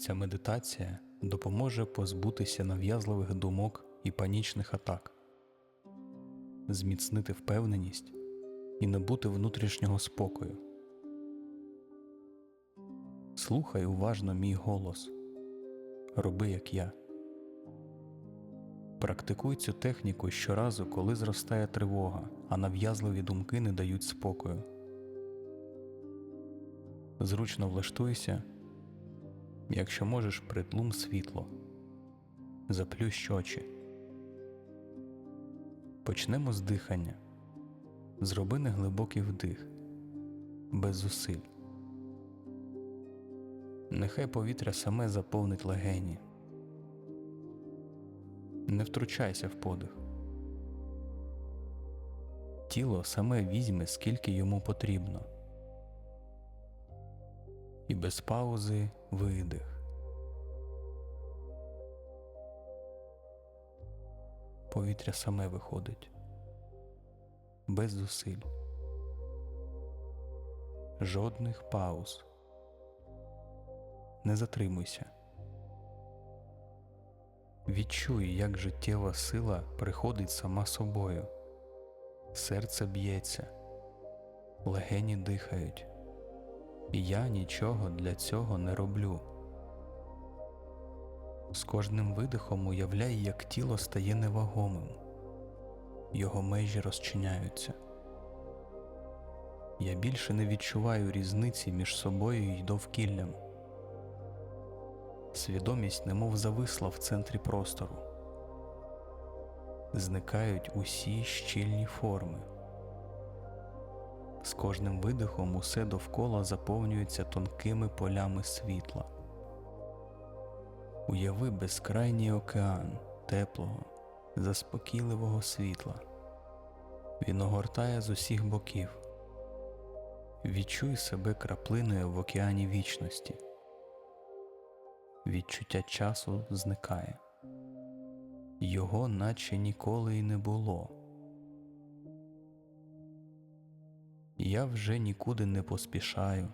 Ця медитація допоможе позбутися нав'язливих думок і панічних атак, зміцнити впевненість і набути внутрішнього спокою. Слухай уважно мій голос, роби як я. Практикуй цю техніку щоразу, коли зростає тривога, а нав'язливі думки не дають спокою. Зручно влаштуйся, якщо можеш притлум світло, заплющ очі. Почнемо з дихання. Зроби неглибокий вдих, без зусиль. Нехай повітря саме заповнить легені. Не втручайся в подих. Тіло саме візьме, скільки йому потрібно. І без паузи видих. Повітря саме виходить. Без зусиль. Жодних пауз. Не затримуйся. Відчуй, як життєва сила приходить сама собою. Серце б'ється, легені дихають. Я нічого для цього не роблю. З кожним видихом уявляй, як тіло стає невагомим, його межі розчиняються. Я більше не відчуваю різниці між собою і довкіллям. Свідомість немов зависла в центрі простору. Зникають усі щільні форми. З кожним видихом усе довкола заповнюється тонкими полями світла. Уяви безкрайній океан теплого, заспокійливого світла. Він огортає з усіх боків. Відчуй себе краплиною в океані вічності. Відчуття часу зникає. Його наче ніколи й не було. Я вже нікуди не поспішаю,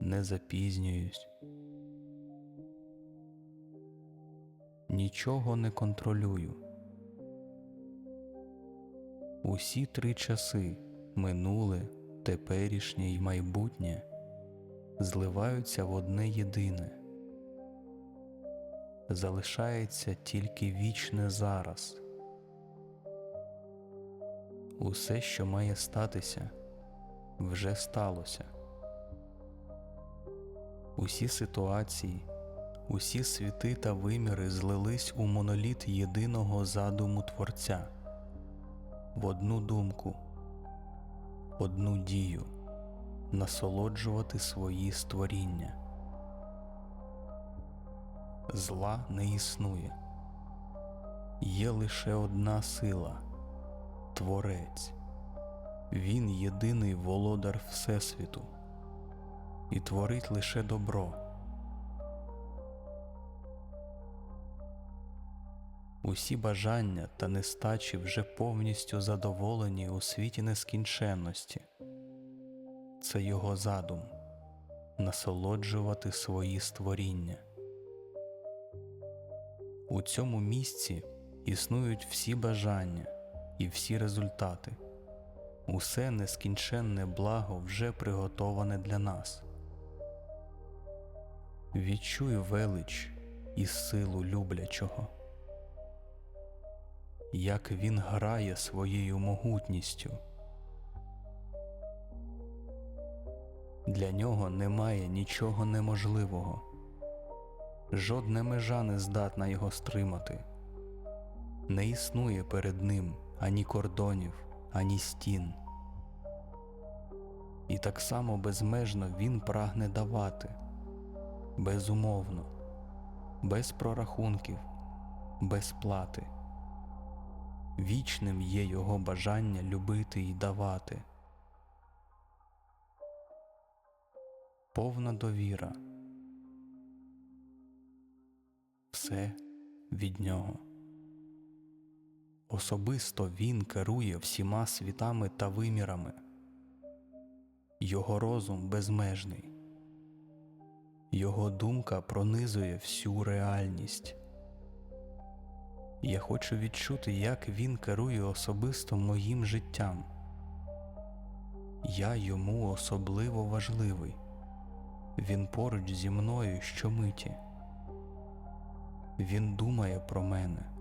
не запізнююсь, нічого не контролюю. Усі три часи минуле, теперішнє й майбутнє зливаються в одне єдине. Залишається тільки вічне зараз. Усе, що має статися, вже сталося. Усі ситуації, усі світи та виміри злились у моноліт єдиного задуму Творця, в одну думку, одну дію насолоджувати свої створіння. Зла не існує, є лише одна сила Творець. Він єдиний володар Всесвіту і творить лише добро. Усі бажання та нестачі вже повністю задоволені у світі нескінченності. Це його задум насолоджувати свої створіння. У цьому місці існують всі бажання і всі результати. Усе нескінченне благо вже приготоване для нас. Відчуй велич і силу люблячого, як він грає своєю могутністю. Для нього немає нічого неможливого, жодна межа не здатна його стримати, не існує перед ним ані кордонів, ані стін. І так само безмежно він прагне давати, безумовно, без прорахунків, без плати. Вічним є його бажання любити і давати. Повна довіра. Все від нього. Особисто він керує всіма світами та вимірами. Його розум безмежний. Його думка пронизує всю реальність. Я хочу відчути, як він керує особисто моїм життям. Я йому особливо важливий. Він поруч зі мною щомиті. Він думає про мене.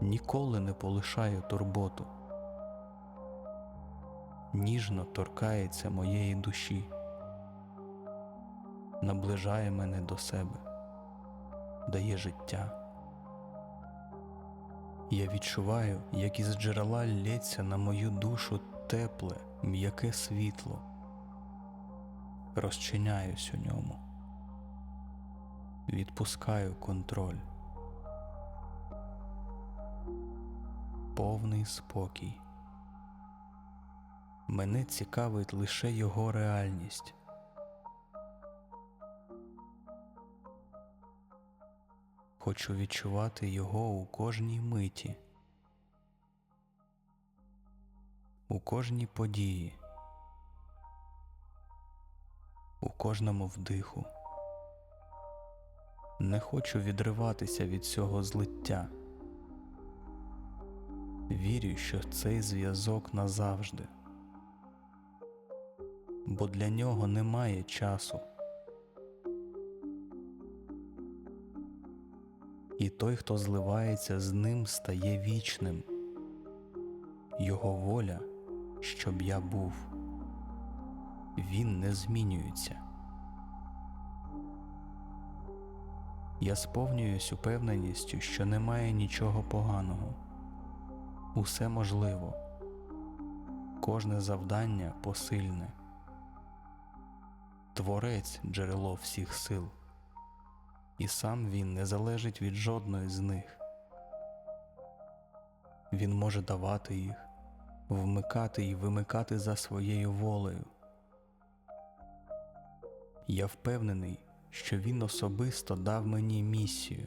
Ніколи не полишаю турботу. Ніжно торкається моєї душі, наближає мене до себе, дає життя. Я відчуваю, як із джерела лється на мою душу тепле, м'яке світло. Розчиняюсь у ньому. Відпускаю контроль. Повний спокій. Мене цікавить лише його реальність. Хочу відчувати його у кожній миті, у кожній події, у кожному вдиху. Не хочу відриватися від цього злиття. Вірю, що цей зв'язок назавжди, бо для нього немає часу. і той, хто зливається з ним, стає вічним. Його воля, щоб я був, він не змінюється. Я сповнююсь упевненістю, що немає нічого поганого, усе можливо, кожне завдання посильне, творець джерело всіх сил і сам він не залежить від жодної з них. Він може давати їх, вмикати і вимикати за своєю волею. Я впевнений, що він особисто дав мені місію,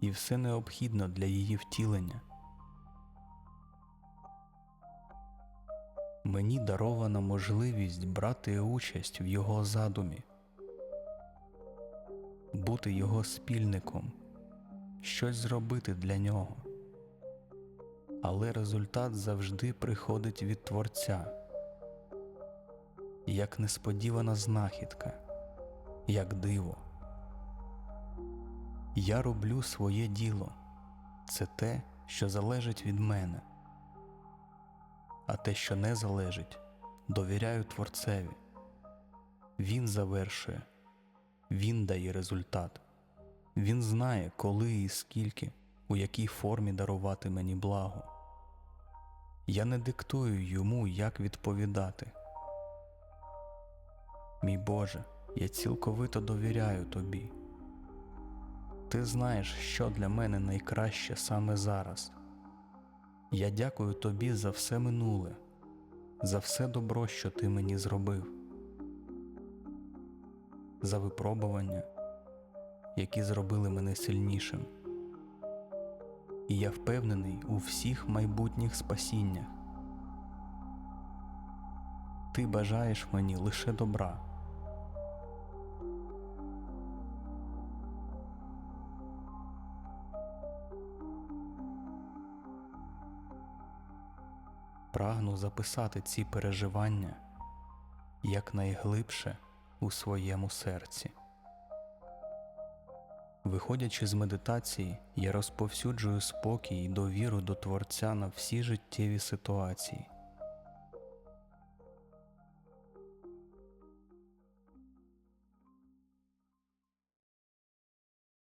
і все необхідно для її втілення. Мені дарована можливість брати участь в його задумі бути його спільником, щось зробити для нього. Але результат завжди приходить від Творця, як несподівана знахідка, як диво. Я роблю своє діло, це те, що залежить від мене, а те, що не залежить, довіряю Творцеві. Він завершує. Він дає результат. Він знає, коли і скільки, у якій формі дарувати мені благо. Я не диктую йому, як відповідати. Мій Боже, я цілковито довіряю тобі. Ти знаєш, що для мене найкраще саме зараз. Я дякую тобі за все минуле, за все добро, що ти мені зробив за випробування, які зробили мене сильнішим. І я впевнений у всіх майбутніх спасіннях. Ти бажаєш мені лише добра. Прагну записати ці переживання якнайглибше у своєму серці. Виходячи з медитації, я розповсюджую спокій і довіру до Творця на всі життєві ситуації.